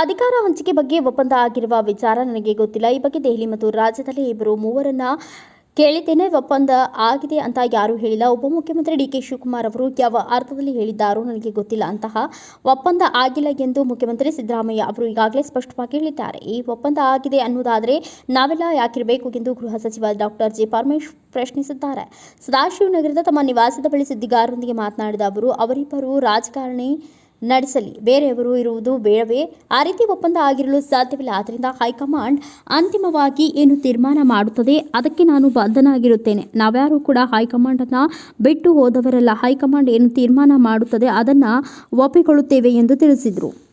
ಅಧಿಕಾರ ಹಂಚಿಕೆ ಬಗ್ಗೆ ಒಪ್ಪಂದ ಆಗಿರುವ ವಿಚಾರ ನನಗೆ ಗೊತ್ತಿಲ್ಲ. ಈ ಬಗ್ಗೆ ದೆಹಲಿ ಮತ್ತು ರಾಜ್ಯದಲ್ಲಿ ಇಬ್ಬರು ಮೂವರನ್ನ ಕೇಳಿದ್ದೇನೆ. ಒಪ್ಪಂದ ಆಗಿದೆ ಅಂತ ಯಾರೂ ಹೇಳಿಲ್ಲ. ಉಪಮುಖ್ಯಮಂತ್ರಿ ಡಿ ಕೆ ಶಿವಕುಮಾರ್ ಅವರು ಯಾವ ಅರ್ಥದಲ್ಲಿ ಹೇಳಿದ್ದಾರೋ ನನಗೆ ಗೊತ್ತಿಲ್ಲ. ಅಂತಹ ಒಪ್ಪಂದ ಆಗಿಲ್ಲ ಎಂದು ಮುಖ್ಯಮಂತ್ರಿ ಸಿದ್ದರಾಮಯ್ಯ ಅವರು ಈಗಾಗಲೇ ಸ್ಪಷ್ಟವಾಗಿ ಹೇಳಿದ್ದಾರೆ. ಈ ಒಪ್ಪಂದ ಆಗಿದೆ ಅನ್ನೋದಾದರೆ ನಾವೆಲ್ಲ ಯಾಕಿರಬೇಕು ಎಂದು ಗೃಹ ಸಚಿವ ಡಾಕ್ಟರ್ ಜಿ. ಪರಮೇಶ್ ಪ್ರಶ್ನಿಸಿದ್ದಾರೆ. ಸದಾಶಿವನಗರದ ತಮ್ಮ ನಿವಾಸದ ಬಳಿ ಸುದ್ದಿಗಾರರೊಂದಿಗೆ ಮಾತನಾಡಿದ ಅವರು, ಅವರಿಬ್ಬರು ರಾಜಕಾರಣಿ ನಡೆಸಲಿ. ಬೇರೆಯವರು ಇರುವುದು ಬೇಡವೇ? ಆ ರೀತಿ ಒಪ್ಪಂದ ಆಗಿರಲು ಸಾಧ್ಯವಿಲ್ಲ. ಆದ್ದರಿಂದ ಹೈಕಮಾಂಡ್ ಅಂತಿಮವಾಗಿ ಏನು ತೀರ್ಮಾನ ಮಾಡುತ್ತದೆ? ಅದಕ್ಕೆ ನಾನು ಬದ್ಧನಾಗಿರುತ್ತೇನೆ. ನಾವ್ಯಾರೂ ಕೂಡ ಹೈಕಮಾಂಡನ್ನು ಬಿಟ್ಟು ಹೋದವರಲ್ಲ. ಹೈಕಮಾಂಡ್ ಏನು ತೀರ್ಮಾನ ಮಾಡುತ್ತದೆ ಅದನ್ನು ಒಪ್ಪಿಕೊಳ್ಳುತ್ತೇವೆ ಎಂದು ತಿಳಿಸಿದರು.